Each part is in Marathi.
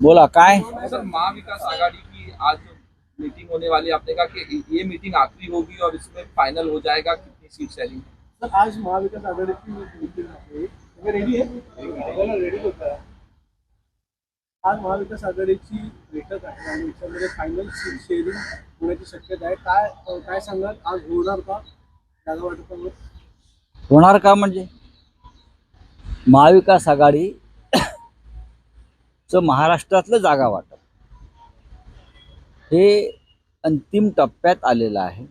बोला काय? सर महाविकास आघाड़ी की आज मीटिंग होने वाली आपने कहा कि ये मीटिंग आखिरी होगी और इसमें फाइनल हो जाएगा कितनी सीट शेयरिंग तर आज महाविकास आघाडीची मीटिंग रेडी रेडी होता आज महाविकास आघाडीची बैठक आहे आणि याच्यामध्ये फायनल सीट शेअरिंग होण्याची शक्यता आहे काय काय सांगाल? आज होणार का? जागा वाटपावर होणार का म्हणजे? महाविकास आघाडी चं महाराष्ट्रातलं जागा वाटप. हे अंतिम टप्प्यात आलेलं आहे.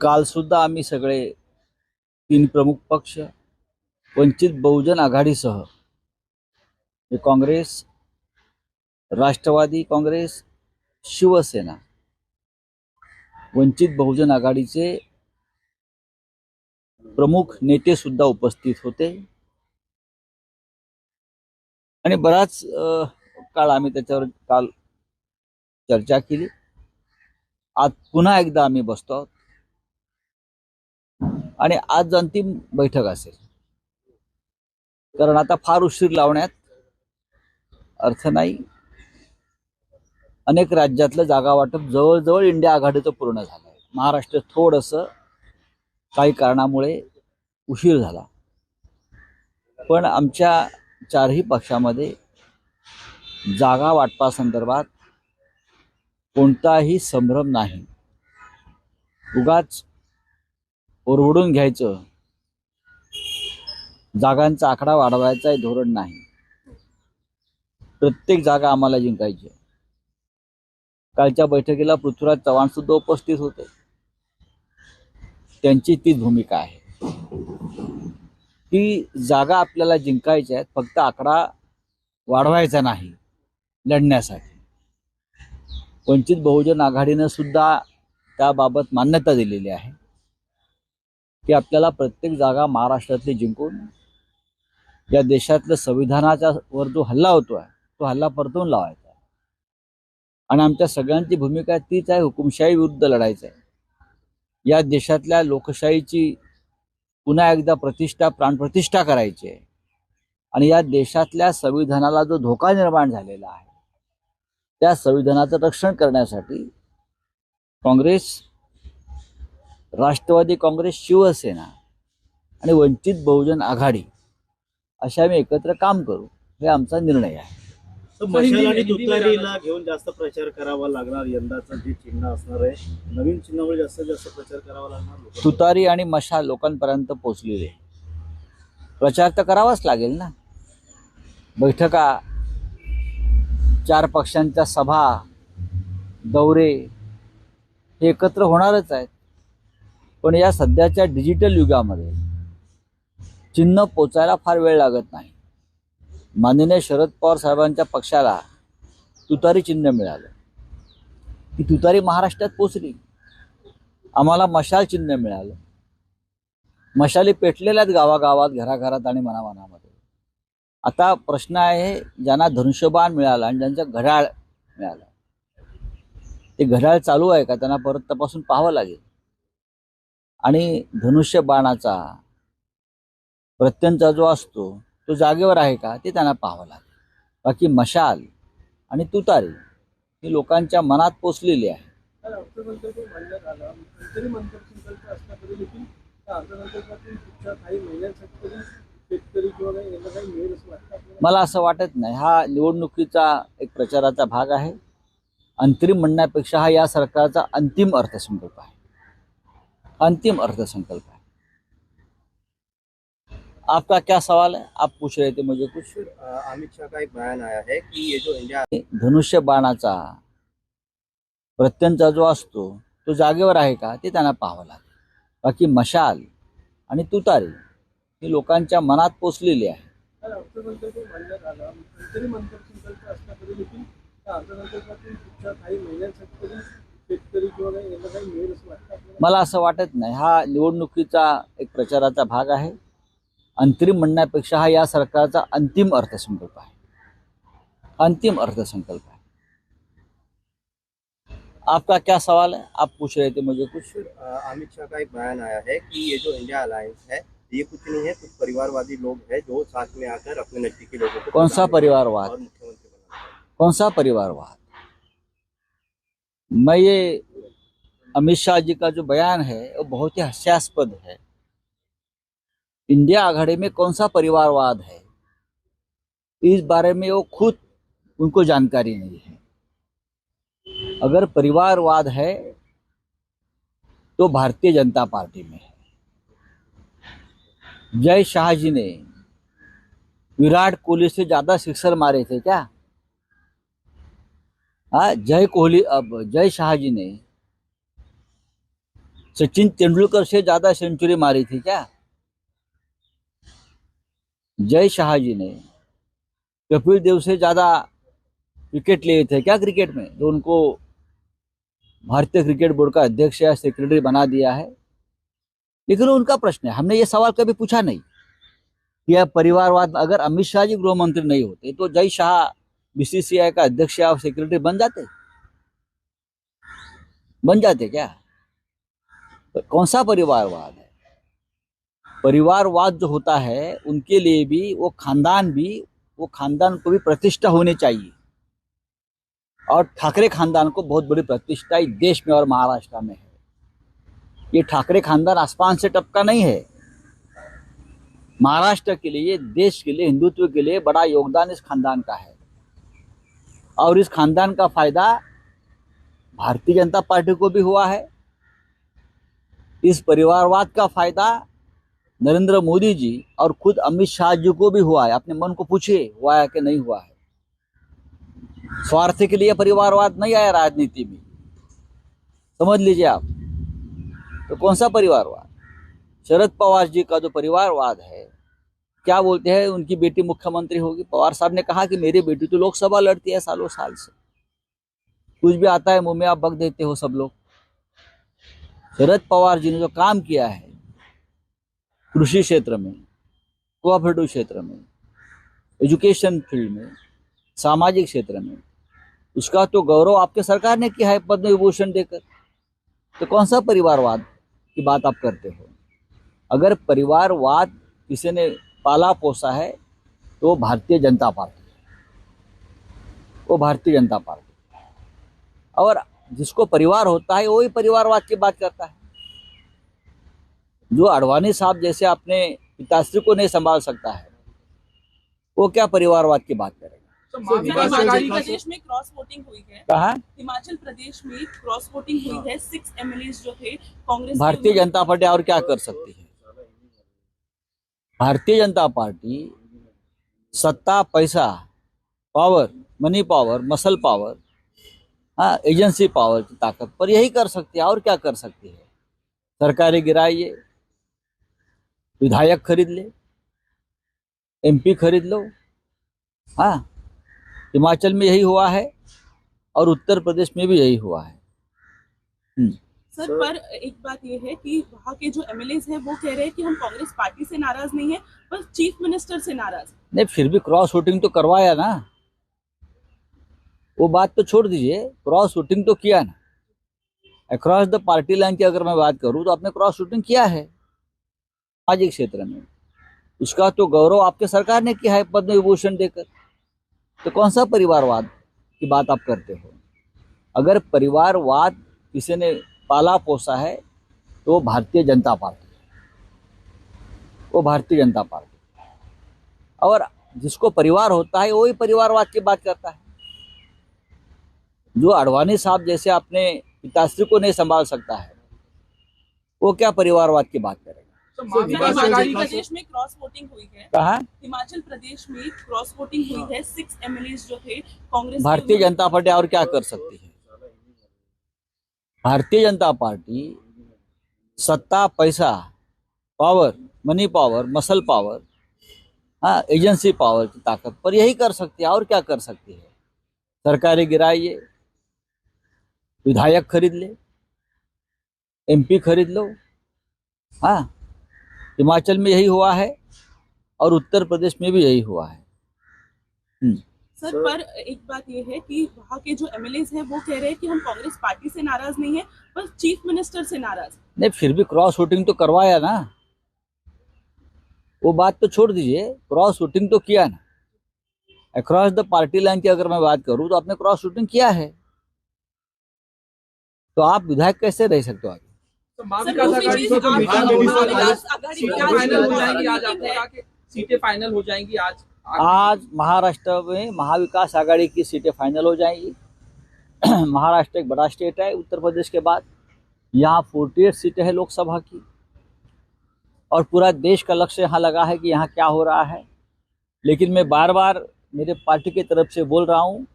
काल सुद्धा आम्ही सगळे तीन प्रमुख पक्ष वंचित बहुजन आघाडीसह हे काँग्रेस राष्ट्रवादी काँग्रेस शिवसेना वंचित बहुजन आघाडीचे प्रमुख नेते सुद्धा उपस्थित होते. आणि बराच काळ आम्ही त्याच्यावर काल चर्चा केली. आज पुन्हा एकदा आम्ही बसतो आहोत. आणि आज अंतिम बैठक असेल. कारण आता फार उशीर लावण्यात अर्थ नाही. अनेक राज्यातलं जागा वाटप जवळजवळ इंडिया आघाडीचं पूर्ण झालं आहे महाराष्ट्र थोडंसं काही कारणामुळे उशीर झाला. पण आमच्या चारही पक्षामध्ये जागा वाटपासंदर्भात कोणताही संभ्रम नाही. उगाच ओरवडून घ्यायचं जागांचा आकडा वाढवायचा धोरण नाही. प्रत्येक जागा आम्हाला जिंकायची कालच्या बैठकीला पृथ्वीराज चव्हाण सुद्धा उपस्थित होते. त्यांची तीच भूमिका आहे. ती जागा आपल्याला जिंकायच्या आहेत फक्त आकडा वाढवायचा नाही लढण्यासाठी. वंचित बहुजन आघाडीनं सुद्धा त्याबाबत मान्यता दिलेली आहे. की आपल्याला प्रत्येक जागा महाराष्ट्रातली जिंकून या देशातल्या संविधानाच्या वर जो हल्ला होतोय तो हल्ला परतवून लावायचा आहे. आणि आमच्या सगळ्यांची भूमिका तीच आहे हुकुमशाही विरुद्ध लढायचं आहे. या देशातल्या लोकशाहीची पुन्हा एकदा प्रतिष्ठा प्राणप्रतिष्ठा करायची आहे. आणि या देशातल्या संविधानाला जो धोका निर्माण झालेला आहे त्या संविधानाचं रक्षण करण्यासाठी काँग्रेस राष्ट्रवादी काँग्रेस शिवसेना आणि वंचित बहुजन आघाडी अशा आम्ही एकत्र काम करू हे आमचा निर्णय आहे. मशाल आणि तुतारीला घेऊन जास्त प्रचार करावा लागणार यंदाचं जे चिन्ह असणार आहे. नवीन चिन्हामुळे जास्तीत जास्त प्रचार करावा लागणार. तुतारी आणि मशाल लोकांपर्यंत पोचलेली आहे प्रचार तर करावाच लागेल ना? बैठका चार पक्षांच्या सभा दौरे हे एकत्र होणारच आहेत. पण या सध्याच्या डिजिटल युगामध्ये चिन्ह पोचायला फार वेळ लागत नाही. माननीय शरद पवार साहेबांच्या पक्षाला तुतारी चिन्ह मिळालं. ती तुतारी महाराष्ट्रात पोचली आम्हाला मशाल चिन्ह मिळालं. मशाली पेटलेल्यात गावागावात घराघरात आणि मनामनामध्ये. आता प्रश्न आहे ज्यांना धनुष्यबाण मिळालं आणि ज्यांचं घड्याळ मिळालं. ते घड्याळ चालू आहे का? त्यांना परत तपासून पाहावं लागेल. आणि धनुष्यबाणाचा प्रत्यंचा जो असतो तो जागेवर आहे का ते त्यांना पाहावं लागेल. बाकी मशाल आणि तुतारी ही लोकांच्या मनात पोचलेली आहे. मला असं वाटत नाही. हा निवडणुकीचा एक प्रचाराचा भाग आहे. अंतरिम म्हणण्यापेक्षा हा या सरकारचा अंतिम अर्थसंकल्प आहे. अंतिम अर्थसंकल्प आहे. आपका क्या सवाल है? आप पूछ रहे थे मुझे कुछ। अमित शाह का एक बयान आया है कि ये जो इंडिया धनुष्य बाणाचा प्रत्यंचा जो असतो तो जागेवर आहे का? ते त्यांना पाहावं लागेल. बाकी मशाल आणि तुतारी ही लोकांच्या मनात पोचलेली आहे. मला असं वाटत नाही. हा निवडणुकीचा एक प्रचाराचा भाग आहे. अंतरिम म्हणण्यापेक्षा हा या सरकारचा अंतिम अर्थसंकल्प आहे. अंतिम अर्थसंकल्प आहे. आपका क्या सवाल है? आप पूछ रहे थे मुझे कुछ. अमित शाह का एक बयान आया है कि ये जो इंडिया अलायंस है ये कुछ नहीं है कुछ परिवारवादी लोग हैं जो साथ में आकर अपने नजदीकी लोगों को कौन सा परिवारवाद? मुख्यमंत्री कौन सा परिवारवाद? मैं ये अमित शाह जी का जो बयान है वो बहुत ही हास्यास्पद है। इंडिया आघाड़ी में कौन सा परिवारवाद है? इस बारे में वो खुद उनको जानकारी नहीं है। अगर परिवारवाद है तो भारतीय जनता पार्टी में है। जय शाह जी ने विराट कोहली से ज़्यादा सिक्सर मारे थे क्या? हाँ जय कोहली, अब जय शाह जी ने सचिन तेंदुलकर से ज़्यादा सेंचुरी मारी थी क्या? जय शाह जी ने कपिल देव से ज़्यादा विकेट लिए थे। क्या क्रिकेट में? जो उनको भारतीय क्रिकेट बोर्ड का अध्यक्ष या सेक्रेटरी बना दिया है। लेकिन उनका प्रश्न है, हमने ये सवाल कभी पूछा नहीं कि यह परिवारवाद अगर अमित शाह जी गृह मंत्री नहीं होते तो जय शाह बीसीसीआई का अध्यक्ष या सेक्रेटरी बन जाते? बन जाते क्या? तो कौन सा परिवारवाद है? परिवारवाद जो होता है, उनके लिए भी, वो खानदान भी, वो खानदान को भी प्रतिष्ठा होनी चाहिए। और ठाकरे खानदान को बहुत बड़ी प्रतिष्ठा इस देश में और महाराष्ट्र में है। ये ठाकरे खानदान आसमान से टपका नहीं है। महाराष्ट्र के लिए, देश के लिए, हिंदुत्व के लिए बड़ा योगदान इस खानदान का है। और इस खानदान का फ़ायदा भारतीय जनता पार्टी को भी हुआ है। इस परिवारवाद का फ़ायदा नरेंद्र मोदी जी और खुद अमित शाह जी को भी हुआ है। अपने मन को पूछिए, हुआ है कि नहीं हुआ है? स्वार्थ के लिए परिवारवाद नहीं आया राजनीति में। समझ लीजिए आप। तो कौन सा परिवारवाद? शरद पवार जी का जो परिवारवाद है, क्या बोलते हैं, उनकी बेटी मुख्यमंत्री होगी? पवार साहब ने कहा कि मेरी बेटी तो लोकसभा लड़ती है सालों साल से। कुछ भी आता है, मुँह में आप बक देते हो सब लोग। शरद पवार जी ने जो काम किया है कृषि क्षेत्र में, कोऑपरेटिव क्षेत्र में, एजुकेशन फ़ील्ड में, सामाजिक क्षेत्र में, उसका तो गौरव आपके सरकार ने किया है पद्म विभूषण देकर। तो कौन सा परिवारवाद की बात आप करते हो? अगर परिवारवाद किसी ने पाला पोसा है तो भारतीय जनता पार्टी वो भारतीय जनता पार्टी और जिसको परिवार होता है वही परिवारवाद की बात करता है। जो अडवाणी साहब जैसे अपने पिताश्री को नहीं संभाल सकता है वो क्या परिवारवाद की बात करेगा? तो सर, महाविकास हिमाचल प्रदेश में क्रॉस वोटिंग हुई है। कहा? हिमाचल प्रदेश में क्रॉस वोटिंग हुई है। सिक्स एमएलए जो थे कांग्रेस भारतीय जनता पार्टी और क्या कर सकती है? भारतीय जनता पार्टी सत्ता पैसा power money power muscle power हाँ एजेंसी पावर की ताकत पर यही कर सकती है और क्या कर सकती है? सरकारें गिराइए विधायक खरीद ले एमपी खरीद लो। हाँ हिमाचल में यही हुआ है और उत्तर प्रदेश में भी यही हुआ है। हम्म। सर पर एक बात ये है कि वहाँ के जो एमएलए हैं वो कह रहे हैं कि हम कांग्रेस पार्टी से नाराज़ नहीं है पर चीफ मिनिस्टर से नाराज़। नहीं फिर भी क्रॉस वोटिंग तो करवाया ना। वो बात तो छोड़ दीजिए क्रॉस वोटिंग तो किया ना। अक्रॉस द पार्टी लाइन की अगर मैं बात करूँ तो आपने क्रॉस वोटिंग किया है। सामाजिक क्षेत्र में। उसका तो गौरव आपके सरकार ने किया है पद्म विभूषण देकर। तो कौन सा परिवारवाद की बात आप करते हो? अगर परिवारवाद किसी ने पाला पोसा है तो वो भारतीय जनता पार्टी वो भारतीय जनता पार्टी और जिसको परिवार होता है, वही परिवारवाद की बात करता है। जो अडवाणी साहब जैसे अपने पिताश्री को नहीं संभाल सकता है, वो क्या परिवारवाद की बात करेगा? हिमाचल प्रदेश में क्रॉस वोटिंग हुई है। कहा? हिमाचल प्रदेश में क्रॉस वोटिंग हुई है। सिक्स एमएलए जो थे कांग्रेस भारतीय जनता पार्टी और क्या कर सकती है? भारतीय जनता पार्टी सत्ता पैसा power money power muscle power हाँ एजेंसी पावर की ताकत पर यही कर सकती है। और क्या कर सकती है? सरकारें गिराइए विधायक खरीद ले एमपी खरीद लो हाँ हिमाचल में यही हुआ है और उत्तर प्रदेश में भी यही हुआ है। हम्म। सर पर एक बात ये है कि वहाँ के जो एमएलए हैं वो कह रहे हैं कि हम कांग्रेस पार्टी से नाराज़ नहीं है पर चीफ मिनिस्टर से नाराज़ नहीं फिर भी क्रॉस वोटिंग तो करवाया ना। वो बात तो छोड़ दीजिए क्रॉस वोटिंग तो किया ना। अक्रॉस द पार्टी लाइन की अगर मैं बात करूँ तो आपने क्रॉस वोटिंग किया है। तो आप विधायक कैसे रह सकते हो आप- सीटें आज फाइनल जाएँगी आज मीटिंग आपने कहा कि सीटें फाइनल हो जाएँगी आज। आज महाराष्ट्र में महाविकास आघाड़ी की सीटें फाइनल हो जाएँगी। महाराष्ट्र एक बड़ा स्टेट है उत्तर प्रदेश के बाद यहाँ फोर्टी एट सीटें हैं लोकसभा की। और पूरा देश का लक्ष्य यहाँ लगा है कि यहाँ क्या हो रहा है। लेकिन मैं बार बार मेरे पार्टी की तरफ़ से बोल रहा हूँ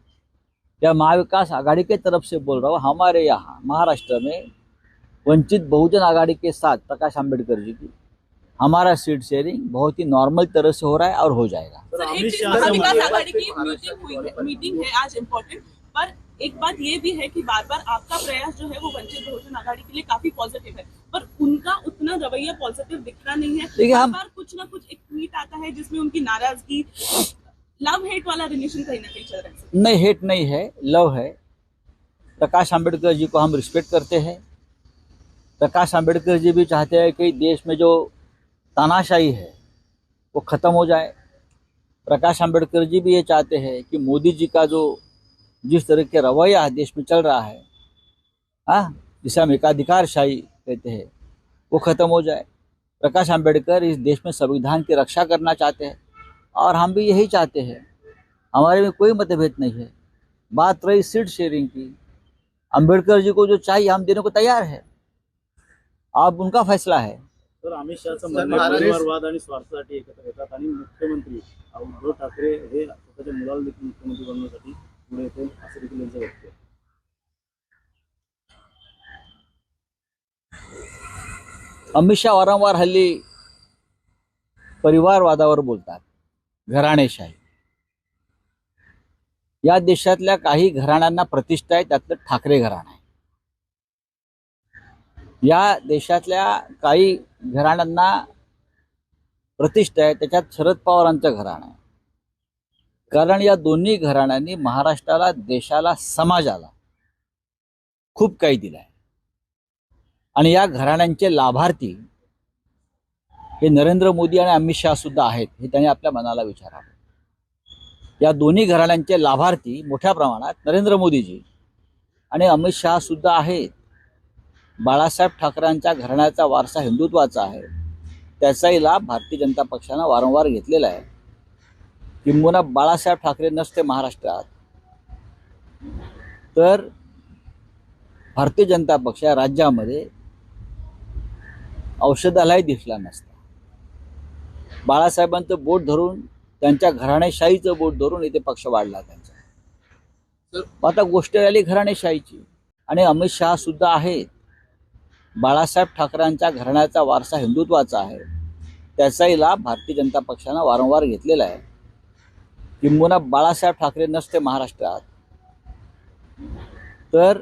या महाविकास आघाड़ी की तरफ़ से बोल रहा हूँ हमारे यहाँ महाराष्ट्र में वंचित बहुजन आघाड़ी के साथ प्रकाश आंबेडकर जी की। हमारा सीट शेयरिंग बहुत ही नॉर्मल तरह से हो रहा है और हो जाएगा। मीटिंग है आज इम्पोर्टेंट पर एक बात ये भी है कि बार बार आपका प्रयास जो है वो वंचित बहुजन आघाड़ी के लिए काफ़ी पॉजिटिव है पर उनका उतना रवैया पॉजिटिव दिखता नहीं है। देखिए, बार हम- बार कुछ ना कुछ एक ट्वीट आता है जिसमें उनकी नाराज़गी लव हेट वाला रिलेशन कहीं ना कहीं चल रहा है। नहीं हेट नहीं है लव है। प्रकाश आंबेडकर जी को हम रिस्पेक्ट करते हैं। प्रकाश आंबेडकर जी भी चाहते हैं कि देश में जो तानाशाही है, वो ख़त्म हो जाए। प्रकाश आंबेडकर जी भी ये चाहते हैं कि मोदी जी का जो जिस तरह के रवैया देश में चल रहा है हाँ जिसे हम एकाधिकारशाही कहते हैं, वो ख़त्म हो जाए। प्रकाश आंबेडकर इस देश में संविधान की रक्षा करना चाहते हैं और हम भी यही चाहते हैं। हमारे में कोई मतभेद नहीं है। बात रही सीट शेयरिंग की। अंबेडकर जी को जो चाहिए, हम देने को तैयार है। अब उनका फैसला है। तर अमित शहाचं म्हणणं आहे, परिवारवाद आणि स्वार्थासाठी एकत्र येतात आणि मुख्यमंत्री उद्धव ठाकरे हे स्वतःच्या मुलाला देखील मुख्यमंत्री बनवण्यासाठी पुढे येतील असं देखील त्यांचं वक्तव्य आहे. अमित शहा वारंवार हल्ली परिवारवादावर बोलतात घराणेशाही या देशातल्या काही घराण्यांना प्रतिष्ठा आहे त्यातलं ठाकरे घराणं आहे. या देशातल्या काही घराण्यांना प्रतिष्ठा आहे त्याच्यात शरद पवारांचं घराणं आहे. कारण या दोन्ही घराण्यांनी महाराष्ट्राला देशाला समाजाला खूप काही दिलं आहे. आणि या घराण्यांचे लाभार्थी हे नरेंद्र मोदी आणि अमित शहा सुद्धा आहेत हे त्यांनी आपल्या मनाला विचारावं. या दोन्ही घराण्यांचे लाभार्थी मोठ्या प्रमाणात नरेंद्र मोदीजी आणि अमित शहा सुद्धा आहेत. बाळासाहेब ठाकरेंच्या घराण्याचा वारसा हिंदुत्वाचा आहे. त्याचाही लाभ भारतीय जनता पक्षानं वारंवार घेतलेला आहे. किंबहुना बाळासाहेब ठाकरे नसते महाराष्ट्रात. तर भारतीय जनता पक्ष या राज्यामध्ये औषधालय दिसला नसता. बाळासाहेबांचं बोट धरून त्यांच्या घराणेशाहीचं बोट धरून इथे पक्ष वाढला त्यांचा. आता गोष्ट आली घराणेशाहीची. आणि अमित शहा सुद्धा आहेत. बाळासाहेब ठाकरेंच्या घराण्याचा वारसा हिंदुत्वाचा आहे. त्याचाही लाभ भारतीय जनता पक्षानं वारंवार घेतलेला आहे. किंबहुना बाळासाहेब ठाकरे नसते महाराष्ट्रात. तर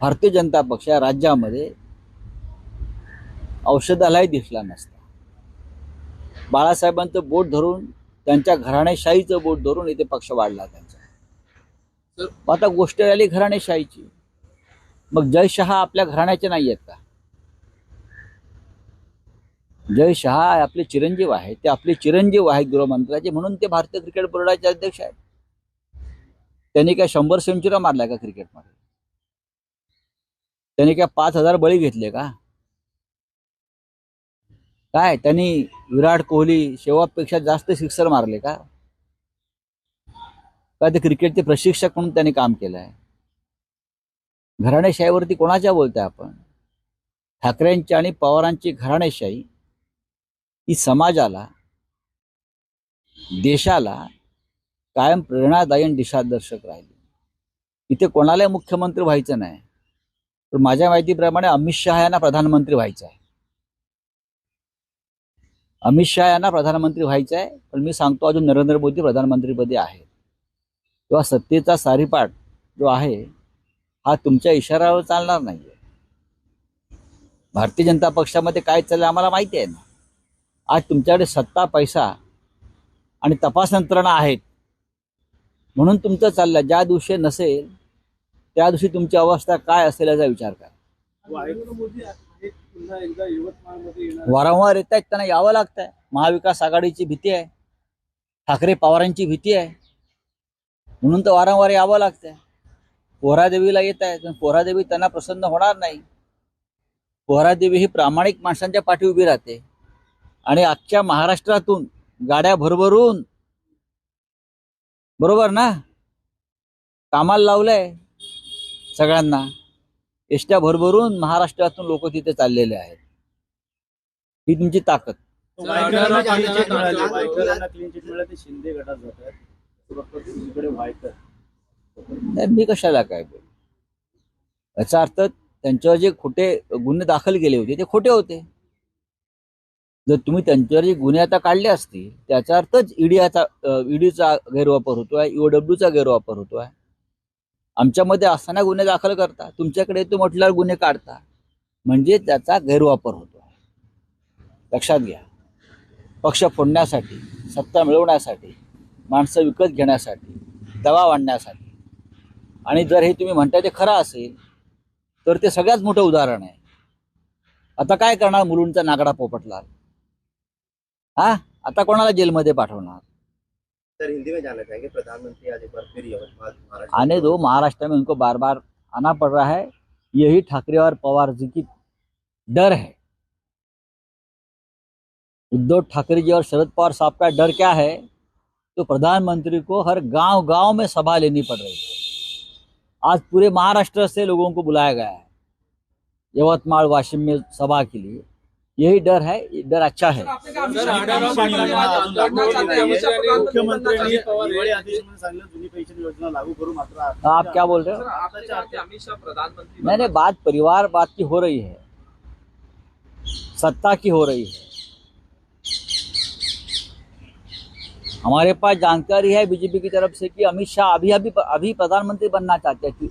भारतीय जनता पक्ष या राज्यामध्ये औषधालय दिसला नसता. बाळासाहेबांचं बोट धरून त्यांच्या घराणेशाहीचं बोट धरून इथे पक्ष वाढला त्यांचा. आता गोष्ट आली घराणेशाहीची. मग जय शहा आपल्या घराण्याचे नाही आहेत का? जय शहा आपले चिरंजीव आहेत. ते आपले चिरंजीव आहेत गृहमंत्र्याचे म्हणून ते भारतीय क्रिकेट बोर्डाचे अध्यक्ष आहेत. त्यांनी काय शंभर सेंचुऱ्या मारल्या का क्रिकेटमध्ये? त्यांनी काय पाच हजार बळी घेतले का? काय त्यांनी विराट कोहली शेवटपेक्षा जास्त सिक्सर मारले का? का ते क्रिकेटचे प्रशिक्षक म्हणून त्यांनी काम केलं आहे घराणेशाहीवरती कोणाच्या बोलतोय आपण? ठाकरेंची आणि पवारांची घराणेशाही ही समाजाला देशाला कायम प्रेरणादायी आणि दिशादर्शक राहिली. इथे कोणालाही मुख्यमंत्री व्हायचं नाही. तर माझ्या माहितीप्रमाणे अमित शहा यांना प्रधानमंत्री व्हायचं आहे. अमित शहा यांना प्रधानमंत्री व्हायचं आहे पण मी सांगतो अजून नरेंद्र मोदी प्रधानमंत्रीपदी आहेत. किंवा सत्तेचा सारीपाठ जो आहे हा तुमच्या इशाऱ्यावर चालणार नाही भारतीय जनता पक्षामध्ये काय चाललं आम्हाला माहिती आहे ना? आज तुमच्याकडे सत्ता पैसा आणि तपास यंत्रणा आहेत. म्हणून तुमचं चाललं ज्या दिवशी नसेल त्या दिवशी तुमची अवस्था काय असेल याचा विचार करा. वारंवार येत आहेत त्यांना यावं लागतंय. महाविकास आघाडीची भीती आहे. ठाकरे पवारांची भीती आहे. म्हणून तर वारंवार यावं लागतंय. पोहरादेवीला येत आहेत पण पोहरादेवी त्यांना प्रसन्न होणार नाही. पोहरादेवी ही प्रामाणिक माणसांच्या पाठी उभी राहते. आणि अख्ख्या महाराष्ट्रातून गाड्या भरभरून बरोबर ना? कामाला लावलंय सगळ्यांना. एसट्या भरभरून महाराष्ट्रातून लोक तिथे चाललेले आहेत. ही तुमची ताकद. शिंदे गटात जात तर मी कशाला काय बोल? याचा अर्थ त्यांच्यावर जे खोटे गुन्हे दाखल केले होते ते खोटे होते. जर तुम्ही त्यांच्यावर जे गुन्हे आता काढले असतील त्याचा अर्थच ईडीचा ईडीचा गैरवापर होतोय ईओडब्ल्यूचा गैरवापर होतोय. आमच्यामध्ये असताना गुन्हे दाखल करता तुमच्याकडे येतो म्हटल्यावर गुन्हे काढता. म्हणजे त्याचा गैरवापर होतोय. लक्षात घ्या. पक्ष फोडण्यासाठी सत्ता मिळवण्यासाठी माणसं विकत घेण्यासाठी दबाव आणण्यासाठी आणि जर हे तुम्ही म्हणताय ते खरं असेल तर ते सगळ्यात मोठं उदाहरण आहे. आता काय करणार मुलुंडचा नागडा पोपटला? हा? आता कोणाला जेलमध्ये पाठवणार? सर हिंदी में जानना चाहेंगे प्रधानमंत्री आज एक बार फिर यवतमाल महाराष्ट्र। आने दो महाराष्ट्र में उनको बार बार आना पड़ रहा है। यही ठाकरे और पवार जी की डर है। उद्धव ठाकरे जी और शरद पवार साहब का डर क्या है? तो प्रधानमंत्री को हर गांव गांव में सभा लेनी पड़ रही है। आज पूरे महाराष्ट्र से लोगों को बुलाया गया है। यवतमाल वाशिम में सभा के लिए। यही डर है ये डर अच्छा है। आप क्या बोल रहे हो? मैंने बात परिवार बात की हो रही है। सत्ता की हो रही है। हमारे पास जानकारी है बीजेपी की तरफ से कि अमित शाह अभी अभी अभी प्रधानमंत्री बनना चाहते हैं।